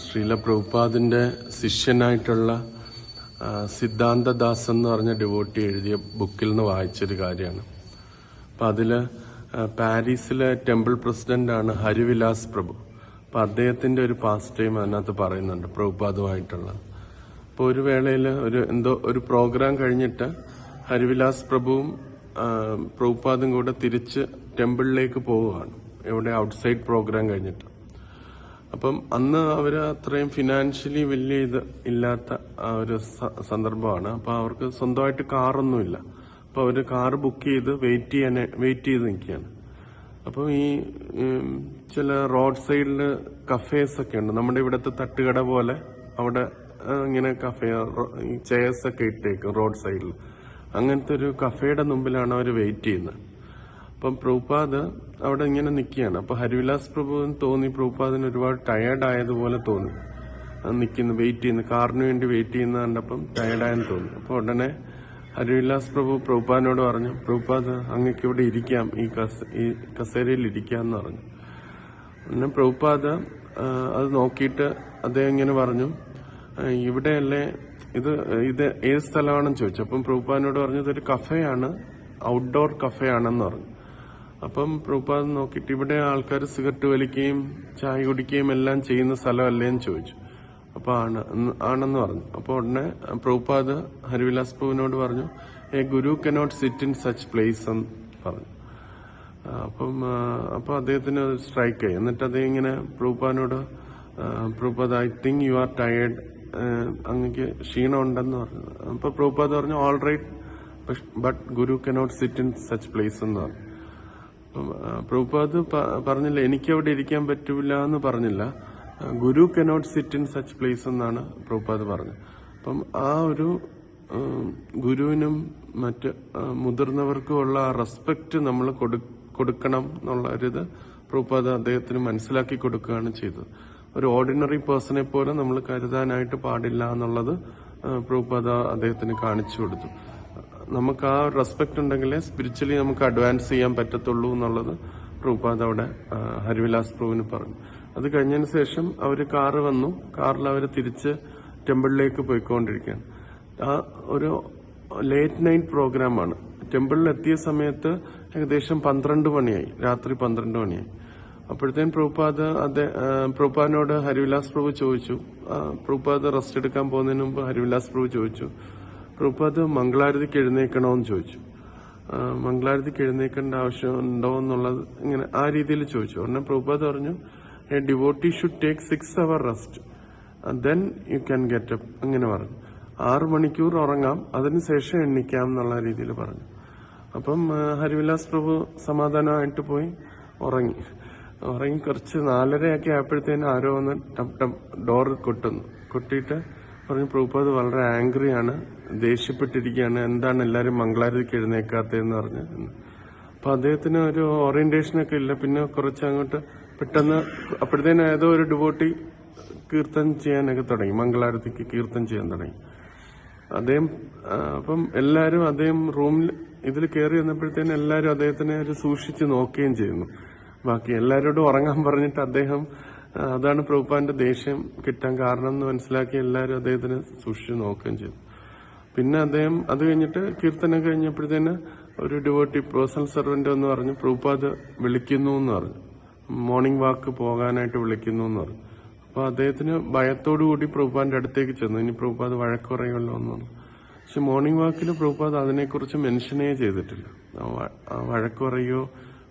ശ്രീല പ്രഭുപാദിന്റെ ശിഷ്യനായിട്ടുള്ള സിദ്ധാന്തദാസ് എന്ന് പറഞ്ഞ ഡിവോട്ടി എഴുതിയ ബുക്കിൽ നിന്ന് വായിച്ചൊരു കാര്യമാണ്. അപ്പം അതിൽ പാരീസിലെ ടെമ്പിൾ പ്രസിഡന്റാണ് ഹരിവിലാസ് പ്രഭു. അപ്പം അദ്ദേഹത്തിന്റെ ഒരു പാസ്റ്റ് ടൈം അതിനകത്ത് പറയുന്നുണ്ട് പ്രഭുപാദുമായിട്ടുള്ള അപ്പോൾ ഒരു വേളയിൽ ഒരു എന്തോ ഒരു പ്രോഗ്രാം കഴിഞ്ഞിട്ട് ഹരിവിലാസ് പ്രഭുവും പ്രഭുപാദും കൂടെ തിരിച്ച് ടെമ്പിളിലേക്ക് പോവുകയാണ്. എവിടെ? ഔട്ട്സൈഡ് പ്രോഗ്രാം കഴിഞ്ഞിട്ട്. അപ്പം അന്ന് അവർ അത്രയും ഫിനാൻഷ്യലി വലിയ ഇത് ഇല്ലാത്ത ഒരു സന്ദർഭമാണ്. അപ്പൊ അവർക്ക് സ്വന്തമായിട്ട് കാറൊന്നുമില്ല. അപ്പൊ അവർ കാർ ബുക്ക് ചെയ്ത് വെയിറ്റ് ചെയ്യാൻ വെയിറ്റ് ചെയ്ത് നിൽക്കുകയാണ്. അപ്പം ഈ ചില റോഡ് സൈഡിൽ കഫേസ് ഒക്കെ ഉണ്ട്. നമ്മുടെ ഇവിടുത്തെ തട്ടുകട പോലെ അവിടെ ഇങ്ങനെ കഫേ ചെയർസ് ഒക്കെ ഇട്ടേക്കും റോഡ് സൈഡിൽ അങ്ങനത്തെ ഒരു കഫേയുടെ മുമ്പിലാണ് അവർ വെയിറ്റ് ചെയ്യുന്നത്. അപ്പം പ്രഭുപാദ് അവിടെ ഇങ്ങനെ നിൽക്കുകയാണ് അപ്പൊ ഹരിവിലാസ് പ്രഭുവിന് തോന്നി പ്രഭുപാദിന് ഒരുപാട് ടയേർഡ് ആയതുപോലെ തോന്നി. നിൽക്കുന്നു വെയിറ്റ് ചെയ്യുന്നു കാറിന് വേണ്ടി വെയിറ്റ് ചെയ്യുന്ന കണ്ടപ്പം ടയേർഡായെന്ന് തോന്നി. അപ്പോൾ ഉടനെ ഹരിവിലാസ് പ്രഭു പ്രഭുപാദിനോട് പറഞ്ഞു പ്രഭുപാദ് അങ്ങക്ക് ഇവിടെ ഇരിക്കാം ഈ കസ ഈ കസേരയിൽ ഇരിക്കാം എന്ന് പറഞ്ഞു. പിന്നെ പ്രഭുപാദ് അത് നോക്കിയിട്ട് അദ്ദേഹം ഇങ്ങനെ പറഞ്ഞു ഇവിടെയല്ലേ ഇത് ഇത് ഏത് സ്ഥലമാണെന്ന് ചോദിച്ചു. അപ്പം പ്രഭുപാദിനോട് പറഞ്ഞു ഇതൊരു കഫേയാണ് ഔട്ട്ഡോർ കഫേയാണെന്ന് പറഞ്ഞു. അപ്പം പ്രഭുപാദ് നോക്കിയിട്ട് ഇവിടെ ആൾക്കാർ സിഗരറ്റ് വലിക്കുകയും ചായ കുടിക്കുകയും എല്ലാം ചെയ്യുന്ന സ്ഥലമല്ലേ എന്ന് ചോദിച്ചു. അപ്പൊ ആണ് ആണെന്ന് പറഞ്ഞു. അപ്പോൾ ഉടനെ പ്രഭുപാദ് ഹരിവിലാസ് പ്രഭുവിനോട് പറഞ്ഞു a guru cannot sit in such place എന്ന് പറഞ്ഞു. അപ്പം അപ്പോൾ അപ്പൊ അദ്ദേഹത്തിന് സ്ട്രൈക്ക് ആയി. എന്നിട്ട് അദ്ദേഹം ഇങ്ങനെ പ്രഭുപാദിനോട് Prabhupada I think you are tired അങ്ങക്ക് ക്ഷീണം ഉണ്ടെന്ന് പറഞ്ഞു. അപ്പൊ പ്രഭുപാദ് പറഞ്ഞു all right but guru cannot sit in such place എന്ന് പറഞ്ഞു. പ്രഭുപാദ് പറഞ്ഞില്ല എനിക്ക് അവിടെ ഇരിക്കാൻ പറ്റില്ല എന്ന് പറഞ്ഞില്ല. Guru cannot sit in such place എന്നാണ് പ്രഭുപാദ് പറഞ്ഞത്. അപ്പം ആ ഒരു ഗുരുവിനും മറ്റ് മുതിർന്നവർക്കുമുള്ള റെസ്പെക്ട് നമ്മൾ കൊടുക്കണം എന്നുള്ള ഒരിത് പ്രഭുപാദ് അദ്ദേഹത്തിന് മനസ്സിലാക്കി കൊടുക്കുകയാണ് ചെയ്തത്. ഒരു ഓർഡിനറി പേഴ്സണെ പോലെ നമ്മൾ കരുതാനായിട്ട് പാടില്ല എന്നുള്ളത് പ്രഭുപാദ അദ്ദേഹത്തിന് കാണിച്ചു കൊടുത്തു. നമുക്ക് ആ റെസ്പെക്ട് ഉണ്ടെങ്കിലേ സ്പിരിച്വലി നമുക്ക് അഡ്വാൻസ് ചെയ്യാൻ പറ്റത്തുള്ളൂ എന്നുള്ളത് പ്രഭുപാദ് അവിടെ ഹരിവിലാസ് പ്രഭുവിന് പറഞ്ഞു. അത് കഴിഞ്ഞതിന് ശേഷം അവർ കാറ് വന്നു. കാറിൽ അവർ തിരിച്ച് ടെമ്പിളിലേക്ക് പോയിക്കൊണ്ടിരിക്കുകയാണ്. ആ ഒരു ലേറ്റ് നൈറ്റ് പ്രോഗ്രാമാണ് ടെമ്പിളിൽ എത്തിയ സമയത്ത് ഏകദേശം പന്ത്രണ്ട് മണിയായി. രാത്രി പന്ത്രണ്ട് മണിയായി. അപ്പോഴത്തേനും പ്രഭുപാദ് അദ്ദേ പ്രൂപാനോട് ഹരിവിലാസ് പ്രഭു ചോദിച്ചു. പ്രഭുപാദ് റെസ്റ്റ് എടുക്കാൻ പോകുന്നതിന് മുമ്പ് ഹരിവിലാസ് പ്രഭു ചോദിച്ചു. പ്രഭുപാദ് മംഗളാരതിക്ക് എഴുന്നേക്കണമെന്ന് ചോദിച്ചു. മംഗളാരതിക്ക് എഴുന്നേക്കേണ്ട ആവശ്യമുണ്ടോ എന്നുള്ളത് ഇങ്ങനെ ആ രീതിയിൽ ചോദിച്ചു. ഉടനെ പ്രഭുപാദ് പറഞ്ഞു a devotee should take six hour rest then you can get up അങ്ങനെ പറഞ്ഞു. ആറ് മണിക്കൂർ ഉറങ്ങാം അതിനുശേഷം എണ്ണിക്കാം എന്നുള്ള രീതിയിൽ പറഞ്ഞു. അപ്പം ഹരിവിലാസ് പ്രഭു സമാധാനമായിട്ട് പോയി ഉറങ്ങി. ഉറങ്ങി കുറച്ച് നാലരയൊക്കെ ആയപ്പോഴത്തേനും ആരോ വന്ന് ടപ് ടപ് ഡോർ കൊട്ടുന്നു. കൊട്ടിയിട്ട് പറഞ്ഞു പ്രഭുപാദ് വളരെ ആംഗ്രിയാണ് ദേഷ്യപ്പെട്ടിരിക്കുകയാണ് എന്താണ് എല്ലാവരും മംഗളാരതിക്ക് എഴുന്നേക്കാത്തതെന്ന് പറഞ്ഞു. അപ്പൊ അദ്ദേഹത്തിന് ഒരു ഓറിയന്റേഷനൊക്കെ ഇല്ല പിന്നെ കുറച്ച് അങ്ങോട്ട് പെട്ടെന്ന് അപ്പോഴത്തേനും ഏതോ ഒരു ഡിവോട്ടി കീർത്തനം ചെയ്യാനൊക്കെ തുടങ്ങി മംഗളാരതിക്ക് കീർത്തനം ചെയ്യാൻ തുടങ്ങി. അദ്ദേഹം അപ്പം എല്ലാവരും അദ്ദേഹം റൂമിൽ ഇതിൽ കയറി വന്നപ്പോഴത്തേനും എല്ലാവരും അദ്ദേഹത്തിനെ ഒരു സൂക്ഷിച്ച് നോക്കുകയും ചെയ്യുന്നു. ബാക്കി എല്ലാവരോടും ഉറങ്ങാൻ പറഞ്ഞിട്ട് അദ്ദേഹം അതാണ് പ്രഭുപ്പാന്റെ ദേഷ്യം കിട്ടാൻ കാരണം എന്ന് മനസ്സിലാക്കി എല്ലാവരും അദ്ദേഹത്തിനെ സൂക്ഷിച്ചു നോക്കുകയും ചെയ്തു. പിന്നെ അദ്ദേഹം അത് കഴിഞ്ഞിട്ട് കീർത്തനം കഴിഞ്ഞപ്പോഴത്തേന് ഒരു ഡിവോട്ടി പേഴ്സണൽ സെർവന്റ് എന്ന് പറഞ്ഞു പ്രഭുപാദ് വിളിക്കുന്നു എന്ന് പറഞ്ഞു. മോർണിംഗ് വാക്ക് പോകാനായിട്ട് വിളിക്കുന്നു എന്ന് പറഞ്ഞു. അപ്പൊ അദ്ദേഹത്തിന് ഭയത്തോടു കൂടി പ്രഭുപാന്റെ അടുത്തേക്ക് ചെന്നു. ഇനി പ്രഭുപാദ് വഴക്കുറയുമല്ലോ എന്ന് പറഞ്ഞു. പക്ഷെ മോർണിംഗ് വാക്കിൽ പ്രഭുപാദ് അതിനെക്കുറിച്ച് മെൻഷനേ ചെയ്തിട്ടില്ല. വഴക്കുറയോ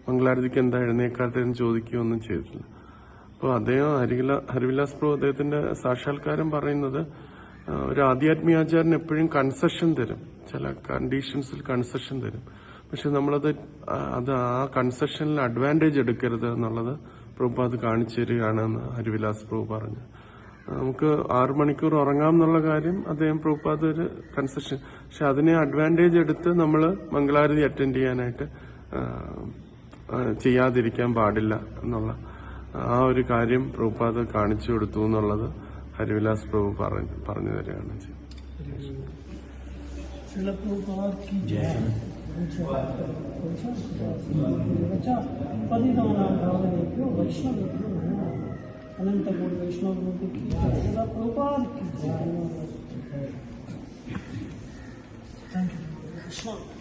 മംഗളാരതിക്ക് എന്താ എഴുന്നേക്കാത്തതെന്ന് ചോദിക്കുകയോ ഒന്നും ചെയ്തിട്ടില്ല. അപ്പോൾ അദ്ദേഹം ഹരിവില ഹരിവിലാസ് പ്രഭു അദ്ദേഹത്തിന്റെ സാക്ഷാത്കാരം പറയുന്നത് ഒരു ആധ്യാത്മികാചാരൻ എപ്പോഴും കൺസെഷൻ തരും. ചില കണ്ടീഷൻസിൽ കൺസെഷൻ തരും. പക്ഷെ നമ്മളത് അത് ആ കൺസെഷനിൽ അഡ്വാന്റേജ് എടുക്കരുത് എന്നുള്ളത് പ്രഭു അത് കാണിച്ചു തരികയാണെന്ന് ഹരിവിലാസ് പ്രഭു പറഞ്ഞു. നമുക്ക് ആറു മണിക്കൂർ ഉറങ്ങാം എന്നുള്ള കാര്യം അദ്ദേഹം പ്രഭുപാദ് ഒരു കൺസെഷൻ പക്ഷെ അതിനെ അഡ്വാന്റേജ് എടുത്ത് നമ്മൾ മംഗളാരതി അറ്റൻഡ് ചെയ്യാനായിട്ട് ചെയ്യാതിരിക്കാൻ പാടില്ല എന്നുള്ള ആ ഒരു കാര്യം പ്രഭുപാദ് കാണിച്ചു കൊടുത്തു എന്നുള്ളത് ഹരിവിലാസ് പ്രഭു പറഞ്ഞു പറഞ്ഞു തരികയാണ് ചെയ്തത് श्रील प्रभुपाद की जय पतितानां भावनेभ्यो वैष्णवेभ्यो नमः अनंत गुण वैष्णव गुरु की जय शिला प्रभुपाद की जय थैंक यू